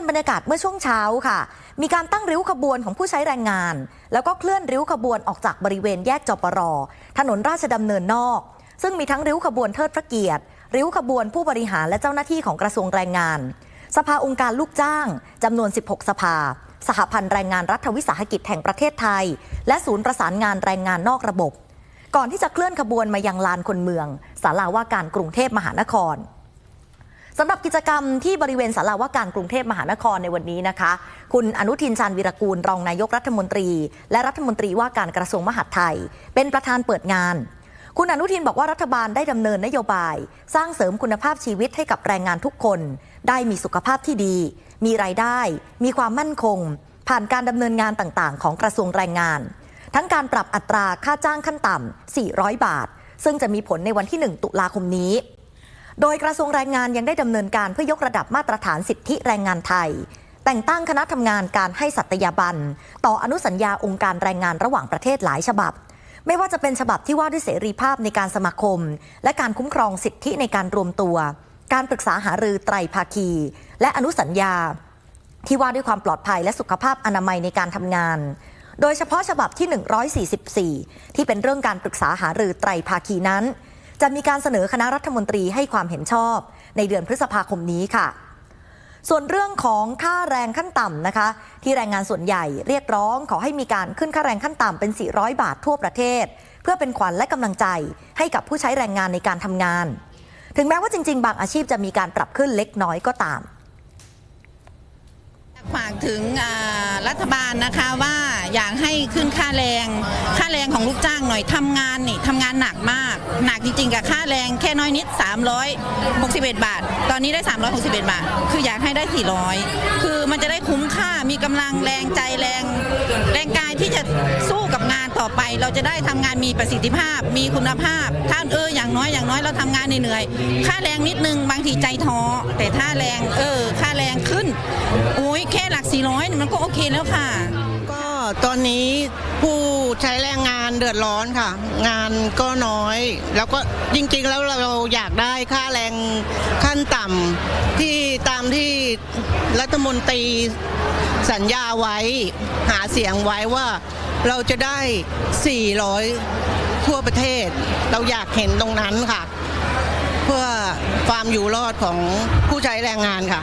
เป็นบรรยากาศเมื่อช่วงเช้าค่ะ มีการตั้งริ้วขบวนของผู้ใช้แรงงาน แล้วก็เคลื่อนริ้วขบวนออกจากบริเวณแยกจปร ถนนราชดำเนินนอก ซึ่งมีทั้งริ้วขบวนเทิดพระเกียรติ ริ้วขบวนผู้บริหารและเจ้าหน้าที่ของกระทรวงแรงงาน สภาองค์การลูกจ้างจำนวน 16 สภา สหพันธ์แรงงานรัฐวิสาหกิจแห่งประเทศไทย และศูนย์ประสานงานแรงงานนอกระบบ ก่อนที่จะเคลื่อนขบวนมายังลานคนเมือง ศาลาว่าการกรุงเทพมหานคร สำหรับกิจกรรมที่บริเวณศาลาว่าการกรุงเทพมหานครในวันนี้นะคะ คุณอนุทินชาญวีรกูล รองนายกรัฐมนตรี และรัฐมนตรีว่าการกระทรวงมหาดไทย เป็นประธานเปิดงาน คุณอนุทินบอกว่ารัฐบาลได้ดำเนินนโยบาย สร้างเสริมคุณภาพชีวิตให้กับแรงงานทุกคน ได้มีสุขภาพที่ดี มีรายได้ มีความมั่นคง ผ่านการดำเนินงานต่างๆ ของกระทรวงแรงงาน ทั้งการปรับอัตราค่าจ้างขั้นต่ำ400 บาท ซึ่งจะมีผลในวันที่ 1 ตุลาคมนี้ โดยกระทรวงแรงงานยังได้ดำเนินการเพื่อยกระดับมาตรฐานสิทธิแรงงานไทย แต่งตั้งคณะทำงานการให้สัตยาบัน ต่ออนุสัญญาองค์การแรงงานระหว่างประเทศหลายฉบับ ไม่ว่าจะเป็นฉบับที่ว่าด้วยเสรีภาพในการสมาคม และการคุ้มครองสิทธิในการรวมตัว การปรึกษาหารือไตรภาคี และอนุสัญญา ที่ว่าด้วยความปลอดภัยและสุขภาพอนามัยในการทำงานโดยเฉพาะฉบับที่ 144 ที่เป็นเรื่องการปรึกษาหารือไตรภาคีนั้น จะมีการเสนอคณะรัฐมนตรีให้ความเห็นชอบ ในเดือนพฤษภาคมนี้ค่ะ ส่วนเรื่องของค่าแรงขั้นต่ำนะคะ ที่แรงงานส่วนใหญ่เรียกร้องขอให้มีการขึ้นค่าแรงขั้นต่ำเป็น 400 บาททั่วประเทศ เพื่อเป็นขวัญและกำลังใจให้กับผู้ใช้แรงงานในการทำงาน ถึงแม้ว่าจริง ๆ บางอาชีพจะมีการปรับขึ้นเล็กน้อยก็ตามากถึงรัฐบาลนะคะว่าอยากให้ขึ้นค่าแรง ค่าแรงของลูกจ้างหน่อยทำงานนี่ทำงานหนักมาก หนักจริงๆกับค่าแรงแค่น้อยนิด 361 บาท ตอนนี้ได้ 361 บาท คืออยากให้ได้ 400 คือมันจะได้คุ้มค่ามีกำลังแรงใจแรง แรงกายที่จะสู้ ต่อไป เราจะได้ทำงานมีประสิทธิภาพ มีคุณภาพถ้านเอออย่างน้อยอย่างน้อยเราทำงานเหนื่อยค่าแรงนิดนึงบางทีใจท้อแต่ถ้าแรงเออค่าแรงขึ้นโอ้ยแค่หลัก400มันก็โอเคแล้วค่ะ ก็ตอนนี้ผู้ใช้แรงงานเดือดร้อนค่ะ งานก็น้อย แล้วก็จริงๆแล้วเราอยากได้ค่าแรงขั้นต่ำที่ตามที่รัฐมนตรี สัญญาไว้หาเสียงไว้ว่าเราจะได้ 400 ทั่วประเทศ เราอยากเห็นตรงนั้นค่ะ เพื่อความอยู่รอดของผู้ใช้แรงงานค่ะ